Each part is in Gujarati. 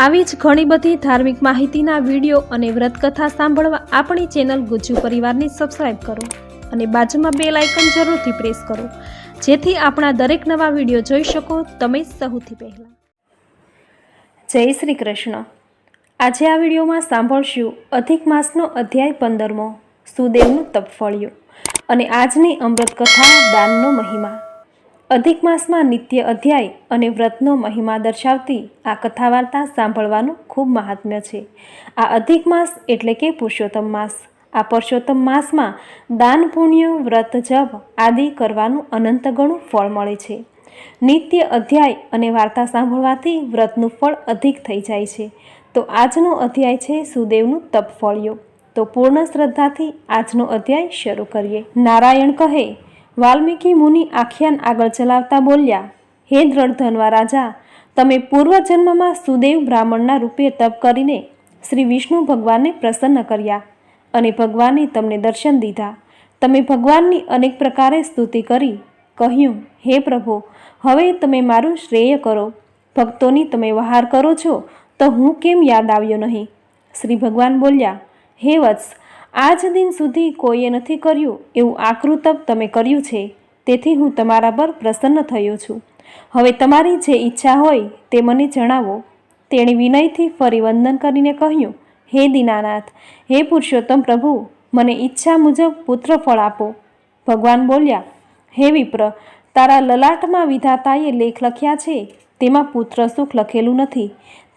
આવી જ ઘણી બધી ધાર્મિક માહિતીના વીડિયો અને વ્રતકથા સાંભળવા આપણી ચેનલ ગુજ્જુ પરિવારને સબસ્ક્રાઈબ કરો અને બાજુમાં બે લાઇકન જરૂરથી પ્રેસ કરો. જેથી આપણા દરેક નવા વીડિયો જોઈ શકો તમે સૌથી પહેલાં. જય શ્રી કૃષ્ણ. આજે આ વિડીયોમાં સાંભળશું અધિક માસનો અધ્યાય પંદરમો, સુદેવનું તપફળિયું અને આજની અમૃતકથા દાનનો મહિમા. અધિક માસમાં નિત્ય અધ્યાય અને વ્રતનો મહિમા દર્શાવતી આ કથા વાર્તા સાંભળવાનું ખૂબ મહાત્મ્ય છે. આ અધિક માસ એટલે કે પુરુષોત્તમ માસ. આ પુરુષોત્તમ માસમાં દાન, પુણ્ય, વ્રત, જપ આદિ કરવાનું અનંત ગણું ફળ મળે છે. નિત્ય અધ્યાય અને વાર્તા સાંભળવાથી વ્રતનું ફળ અધિક થઈ જાય છે. તો આજનો અધ્યાય છે સુદેવનું તપ ફળ્યો. તો પૂર્ણ શ્રદ્ધાથી આજનો અધ્યાય શરૂ કરીએ. નારાયણ કહે વાલ્મીકી મુનિ આખ્યાન આગળ ચલાવતા બોલ્યા, હે દ્રઢધનવા રાજા, તમે પૂર્વજન્મમાં સુદેવ બ્રાહ્મણના રૂપે તપ કરીને શ્રી વિષ્ણુ ભગવાનને પ્રસન્ન કર્યા અને ભગવાને તમને દર્શન દીધા. તમે ભગવાનની અનેક પ્રકારે સ્તુતિ કરી, કહ્યું, હે પ્રભુ, હવે તમે મારું શ્રેય કરો. ભક્તોની તમે વહાર કરો છો તો હું કેમ યાદ આવ્યો નહીં? શ્રી ભગવાન બોલ્યા, હે વત્સ આજ દિન સુધી કોઈએ નથી કર્યું એવું આકરું તમે કર્યું છે, તેથી હું તમારા પર પ્રસન્ન થયો છું. હવે તમારી જે ઈચ્છા હોય તે મને જણાવો. તેણે વિનયથી ફરી વંદન કરીને કહ્યું, હે દીનાનાથ, હે પુરુષોત્તમ પ્રભુ, મને ઈચ્છા મુજબ પુત્ર ફળ આપો. ભગવાન બોલ્યા, હે વિપ્ર, તારા લલાટમાં વિધાતાએ લેખ લખ્યા છે, તેમાં પુત્ર સુખ લખેલું નથી.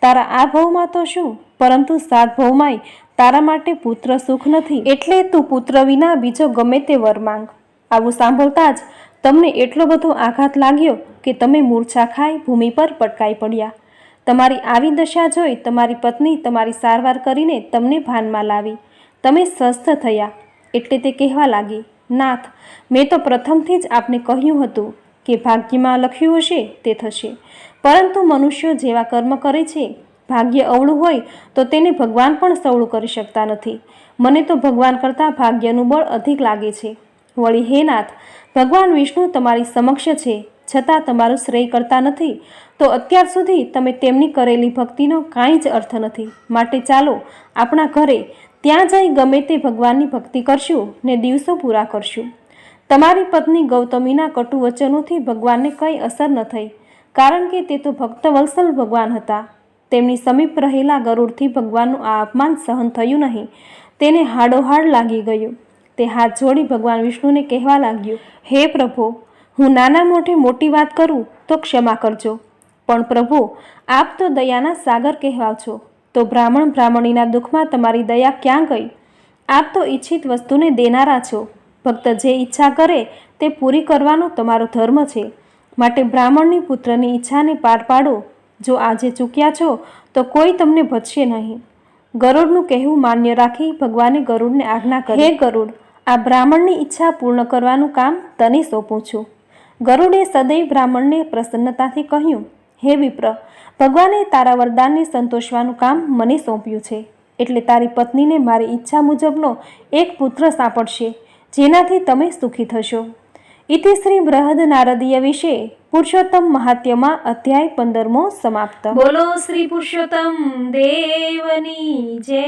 તારા આ ભવમાં તો શું? પરંતુ સાત ભવમાંય તારા માટે પુત્ર સુખ નથી. એટલે તું પુત્ર વિના બીજો ગમે તે વર માંગ. આવું સાંભળતા જ તમને એટલો બધો આઘાત લાગ્યો કે તમે મૂર્છા ખાઈ ભૂમિ પર પટકાઈ પડ્યા. તમારી આવી દશા જોઈ તમારી પત્ની તમારી સારવાર કરીને તમને ભાનમાં લાવી. તમે સ્વસ્થ થયા. એટલે તે કહેવા લાગી, નાથ, મેં તો પ્રથમથી જ આપને કહ્યું હતું કે ભાગ્યમાં લખ્યું હશે તે થશે. પરંતુ મનુષ્યો જેવા કર્મ કરે છે ભાગ્ય અવળું હોય તો તેને ભગવાન પણ સવળું કરી શકતા નથી. મને તો ભગવાન કરતાં ભાગ્યનું બળ અધિક લાગે છે. વળી હે નાથ, ભગવાન વિષ્ણુ તમારી સમક્ષ છે. છતાં તમારું શ્રેય કરતા નથી, તો અત્યાર સુધી તમે તેમની કરેલી ભક્તિનો કાંઈ જ અર્થ નથી. માટે ચાલો આપણા ઘરે ત્યાં જઈ ગમે તે ભગવાનની ભક્તિ કરશું ને દિવસો પૂરા કરશું. તમારી પત્ની ગૌતમીના કટુ વચનોથી ભગવાનને કંઈ અસર ન થઈ, કારણ કે તે તો ભક્ત વલ્સલ ભગવાન હતા. તેમની સમીપ રહેલા ગરુડથી ભગવાનનું આ અપમાન સહન થયું નહીં. તેને હાડોહાડ લાગી ગયું. તે હાથ જોડી ભગવાન વિષ્ણુને કહેવા લાગ્યું, હે પ્રભુ, હું નાના મોઢે મોટી વાત કરું તો ક્ષમા કરજો. પણ પ્રભુ, આપ તો દયાના સાગર કહેવા છો. તો બ્રાહ્મણ બ્રાહ્મણીના દુઃખમાં તમારી દયા ક્યાં ગઈ? આપ તો ઈચ્છિત વસ્તુને દેનારા છો. ભક્ત જે ઈચ્છા કરે તે પૂરી કરવાનો તમારો ધર્મ છે. માટે બ્રાહ્મણની પુત્રની ઈચ્છાને પાર પાડો. જો આજે ચૂક્યા છો, તો કોઈ તમને ભજશે નહીં. ગરુડનું કહેવું માન્ય રાખી ભગવાને ગરુડને આજ્ઞા કરી. હે ગરુડ, આ બ્રાહ્મણની ઈચ્છા પૂર્ણ કરવાનું કામ તને સોંપું છું. ગરુડે સદૈવ બ્રાહ્મણને પ્રસન્નતાથી કહ્યું, હે વિપ્ર, ભગવાને તારા વરદાનને સંતોષવાનું કામ મને સોંપ્યું છે. એટલે તારી પત્નીને મારી ઈચ્છા મુજબનો એક પુત્ર સાંપડશે, જેનાથી તમે સુખી થશો. ઇતિ શ્રી બૃહદ નારદીય વિશે પુરુષોત્તમ મહાત્યમાં અધ્યાય પંદરમો સમાપ્ત. બોલો શ્રી પુરુષોત્તમ દેવની જય.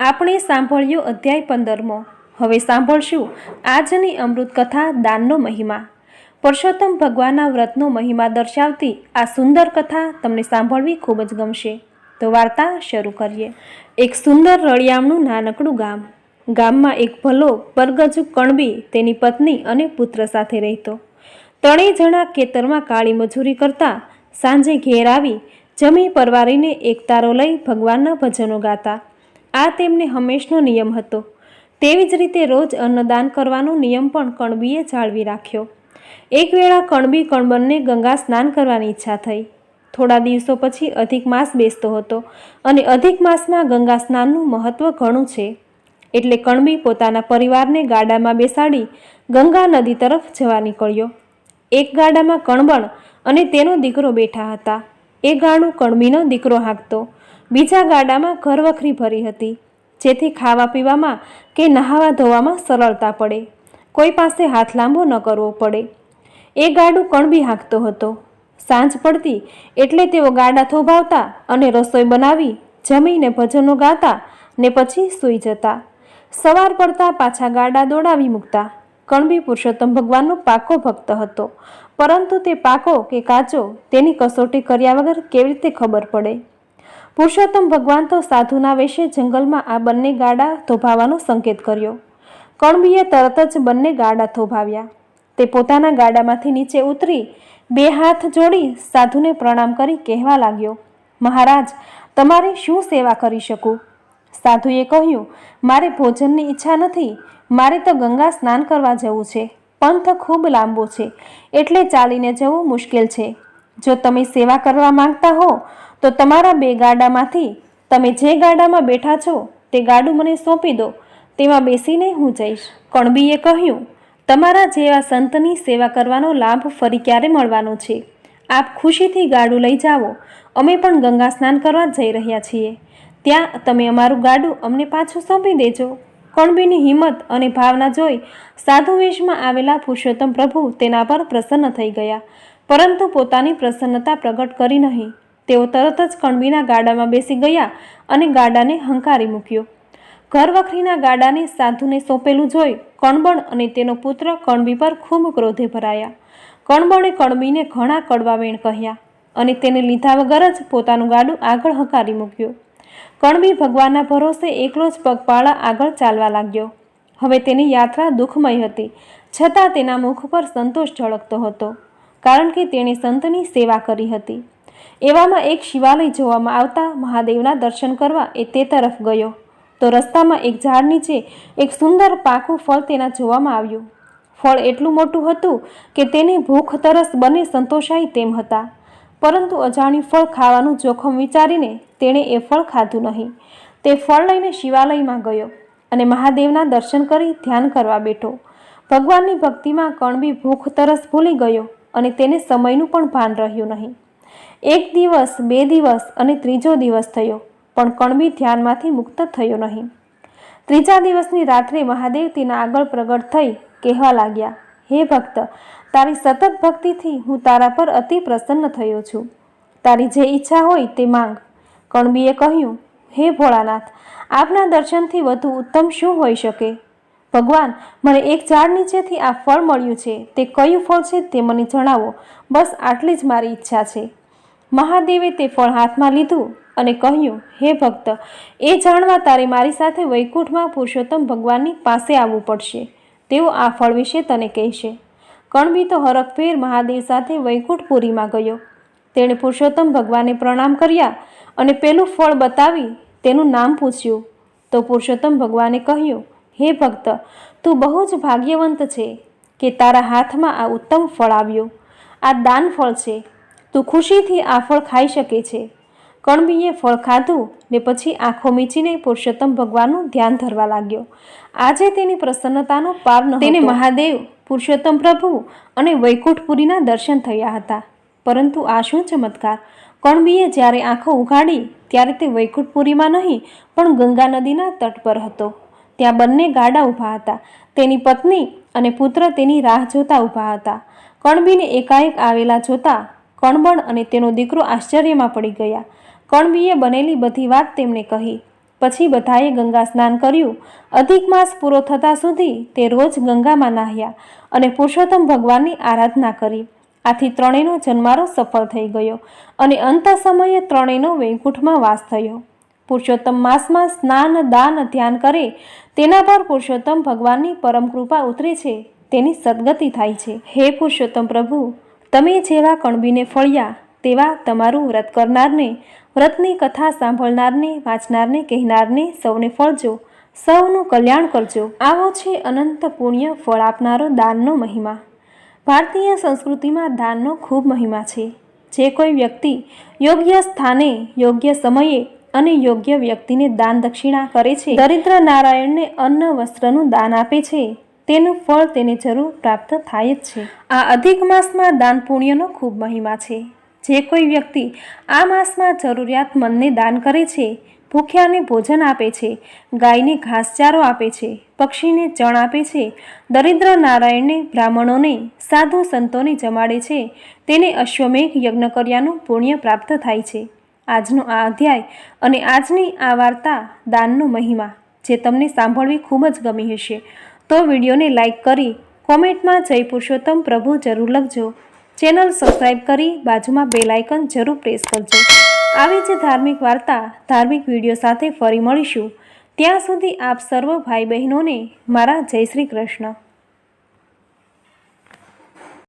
આપણે સાંભળ્યો અધ્યાય પંદરમો. હવે સાંભળશું આજની અમૃત કથા દાનનો મહિમા. પુરુષોત્તમ ભગવાનના વ્રતનો મહિમા દર્શાવતી આ સુંદર કથા તમને સાંભળવી ખૂબ જ ગમશે. તો વાર્તા શરૂ કરીએ. એક સુંદર રળિયામનું નાનકડું ગામ. ગામમાં એક ભલો પરગજુ કણબી તેની પત્ની અને પુત્ર સાથે રહેતો. ત્રણેય જણા ખેતરમાં કાળી મજૂરી કરતા સાંજે ઘેર આવી જમી પરવારીને એકતારો લઈ ભગવાનના ભજનો ગાતા. આ તેમને હંમેશનો નિયમ હતો. તેવી જ રીતે રોજ અન્નદાન કરવાનો નિયમ પણ કણબીએ જાળવી રાખ્યો. એક વેળા કણબી કણબનને ગંગા સ્નાન કરવાની ઈચ્છા થઈ. થોડા દિવસો પછી અધિક માસ બેસતો હતો અને અધિક માસમાં ગંગા સ્નાનનું મહત્ત્વ ઘણું છે. એટલે કણબી પોતાના પરિવારને ગાડામાં બેસાડી ગંગા નદી તરફ જવા નીકળ્યો. એક ગાડામાં કણબણ અને તેનો દીકરો બેઠા હતા. એ ગાડું કણબીનો દીકરો હાંકતો. બીજા ગાડામાં ઘરવખરી ભરી હતી. જેથી ખાવા પીવામાં કે નહાવા ધોવામાં સરળતા પડે. કોઈ પાસે હાથ લાંબો ન કરવો પડે. એ ગાડું કણબી હાંકતો હતો. સાંજ પડતી એટલે તેઓ ગાડા થોભાવતા અને રસોઈ બનાવી, જમીને ભજનો ગાતા ને પછી સૂઈ જતા. સવાર પડતા પાછા ગાડા દોડાવી મૂકતા. કણબી પુરુષોત્તમ ભગવાનનો પાકો ભક્ત હતો. પરંતુ તે પાકો કે કાચો તેની કસોટી કર્યા વગર કેવી રીતે ખબર પડે? પુરુષોત્તમ ભગવાન તો સાધુના વેશે જંગલમાં આ બંને ગાડા થોભાવાનો સંકેત કર્યો. કણબીએ તરત જ બંને ગાડા થોભાવ્યા તે પોતાના ગાડામાંથી નીચે ઉતરી બે હાથ જોડી સાધુને પ્રણામ કરી કહેવા લાગ્યો, મહારાજ, તમારી શું સેવા કરી શકું? સાધુએ કહ્યું, મારે ભોજનની ઈચ્છા નથી. મારે તો ગંગા સ્નાન કરવા જવું છે. પંથ ખૂબ લાંબો છે. એટલે ચાલીને જવું મુશ્કેલ છે. જો તમે સેવા કરવા માંગતા હો, તો તમારા બે ગાડામાંથી તમે જે ગાડામાં બેઠા છો, તે ગાડું મને સોંપી દો. તેમાં બેસીને હું જઈશ. કણબીએ કહ્યું, તમારા જેવા સંતની સેવા કરવાનો લાભ ફરી ક્યારે મળવાનો છે? આપ ખુશીથી ગાડું લઈ જાઓ. અમે પણ ગંગા સ્નાન કરવા જઈ રહ્યા છીએ. ત્યાં તમે અમારું ગાડું અમને પાછું સોંપી દેજો. કણબીની હિંમત અને ભાવના જોઈ સાધુ વેશમાં આવેલા પુરુષોત્તમ પ્રભુ તેના પર પ્રસન્ન થઈ ગયા. પરંતુ પોતાની પ્રસન્નતા પ્રગટ કરી નહીં. તેઓ તરત જ કણબીના ગાડામાં બેસી ગયા અને ગાડાને હંકારી મૂક્યો. ઘરવખરીના ગાડાને સાધુને સોંપેલું જોઈ કણબણ અને તેનો પુત્ર કણબી પર ખૂબ ક્રોધે ભરાયા. કણબણે કણબીને ઘણા કડવા વેણ કહ્યા અને તેને લીધા વગર જ પોતાનું ગાડું આગળ હંકારી મૂક્યું. કણબી ભગવાનના ભરોસે એકલો જ પગપાળા આગળ ચાલવા લાગ્યો. હવે તેની યાત્રા દુઃખમય હતી, છતાં તેના મુખ પર સંતોષ ઝળકતો હતો, કારણ કે તેણે સંતની સેવા કરી હતી. એવામાં એક શિવાલય જોવામાં આવતા મહાદેવના દર્શન કરવા એ તે તરફ ગયો, તો રસ્તામાં એક ઝાડ નીચે એક સુંદર પાકું ફળ તેના જોવામાં આવ્યું. ફળ એટલું મોટું હતું કે તેની ભૂખ તરસ બંને સંતોષાય તેમ હતા. પરંતુ અજાણ્યું ફળ ખાવાનું જોખમ વિચારીને તેણે એ ફળ ખાધું નહીં. તે ફળ લઈને શિવાલયમાં ગયો અને મહાદેવના દર્શન કરી ધ્યાન કરવા બેઠો. ભગવાનની ભક્તિમાં કણબી ભૂખ તરસ ભૂલી ગયો અને તેને સમયનું પણ ભાન રહ્યું નહીં. એક દિવસ, બે દિવસ અને ત્રીજો દિવસ થયો, પણ કણબી ધ્યાનમાંથી મુક્ત થયો નહીં. ત્રીજા દિવસની રાત્રે મહાદેવ તેના આગળ પ્રગટ થઈ કહેવા લાગ્યા, હે ભક્ત તારી સતત ભક્તિથી હું તારા પર અતિ પ્રસન્ન થયો છું. તારી જે ઈચ્છા હોય તે માંગ. કણબીએ કહ્યું, હે ભોળાનાથ, આપના દર્શનથી વધુ ઉત્તમ શું હોઈ શકે? ભગવાન, મને એક ઝાડ નીચેથી આ ફળ મળ્યું છે. તે કયું ફળ છે તે મને જણાવો. બસ આટલી જ મારી ઈચ્છા છે. મહાદેવે તે ફળ હાથમાં લીધું અને કહ્યું, હે ભક્ત, એ જાણવા તારે મારી સાથે વૈકુંઠમાં પુરુષોત્તમ ભગવાનની પાસે આવવું પડશે. તેઓ આ ફળ વિશે તને કહેશે. કણબી તો હરખભેર મહાદેવ સાથે વૈકુંઠપુરીમાં ગયો. તેણે પુરુષોત્તમ ભગવાનને પ્રણામ કર્યા અને પેલું ફળ બતાવી તેનું નામ પૂછ્યું. તો પુરુષોત્તમ ભગવાને કહ્યું હે ભક્ત તું બહુ જ ભાગ્યવંત છે કે તારા હાથમાં આ ઉત્તમ ફળ આવ્યું. આ દાન ફળ છે. તું ખુશીથી આ ફળ ખાઈ શકે છે. કણબીએ ફળ ખાધું ને પછી આંખો મીચીને પુરુષોત્તમ ભગવાનનું ધ્યાન ધરવા લાગ્યો. આજે તેની પ્રસન્નતાનો પાર ન તેને મહાદેવ પુરુષોત્તમ પ્રભુ અને વૈકુંઠપુરીના દર્શન થયા હતા. પરંતુ આ શું ચમત્કાર? કણબીએ જ્યારે આંખો ઉઘાડી, ત્યારે તે વૈકુંઠપુરીમાં નહીં, પણ ગંગા નદીના તટ પર હતો. ત્યાં બંને ગાડા ઊભા હતા. તેની પત્ની અને પુત્ર તેની રાહ જોતા ઊભા હતા. કણબીને એકાએક આવેલા જોતા કણબણ અને તેનો દીકરો આશ્ચર્યમાં પડી ગયા. કણબીએ બનેલી બધી વાત તેમણે કહી. પછી બધાએ ગંગા સ્નાન કર્યું. અધિક માસ પૂરો થતાં સુધી તે રોજ ગંગામાં નાહ્યા અને પુરુષોત્તમ ભગવાનની આરાધના કરી. આથી ત્રણેયનો જન્મારો સફળ થઈ ગયો અને અંત સમયે ત્રણેયનો વૈકુંઠમાં વાસ થયો. પુરુષોત્તમ માસમાં સ્નાન, દાન, ધ્યાન કરે તેના પર પુરુષોત્તમ ભગવાનની પરમ કૃપા ઉતરે છે, તેની સદગતિ થાય છે. હે પુરુષોત્તમ પ્રભુ, તમે જેવા કણબીને ફળ્યા તેવા તમારું વ્રત કરનારને, વ્રતની કથા સાંભળનારને, વાંચનારને, કહેનારને સૌને ફળજો. સૌનું કલ્યાણ કરજો. આવો છે અનંત પુણ્ય ફળ આપનારો દાનનો મહિમા. ભારતીય સંસ્કૃતિમાં દાનનો ખૂબ મહિમા છે. જે કોઈ વ્યક્તિ યોગ્ય સ્થાને, યોગ્ય સમયે અને યોગ્ય વ્યક્તિને દાન દક્ષિણા કરે છે, દરિદ્ર નારાયણને અન્ન વસ્ત્રનું દાન આપે છે, તેનું ફળ તેને જરૂર પ્રાપ્ત થાય જ છે. આ અધિક માસમાં દાન પુણ્યનો ખૂબ મહિમા છે. જે કોઈ વ્યક્તિ આ માસમાં જરૂરિયાતમંદને દાન કરે છે, ભૂખ્યાને ભોજન આપે છે, ગાયને ઘાસચારો આપે છે, પક્ષીને ચણ આપે છે, દરિદ્ર નારાયણને, બ્રાહ્મણોને, સાધુ સંતોને જમાડે છે, તેને અશ્વમેઘ યજ્ઞ કર્યાનું પુણ્ય પ્રાપ્ત થાય છે. આજનો આ અધ્યાય અને આજની આ વાર્તા દાનનો મહિમા, જે તમને સાંભળવી ખૂબ જ ગમી હશે. તો વિડીયોને લાઇક કરી, કોમેન્ટમાં જય પુરુષોત્તમ પ્રભુ જરૂર લખજો. ચેનલ સબસ્ક્રાઈબ કરી બાજુમાં બેલ આઇકન જરૂર પ્રેસ કરજો. આવી જ ધાર્મિક વાર્તા, ધાર્મિક વીડિયો સાથે ફરી મળીશું. ત્યાં સુધી આપ સર્વ ભાઈ બહેનોને મારા જય શ્રી કૃષ્ણ.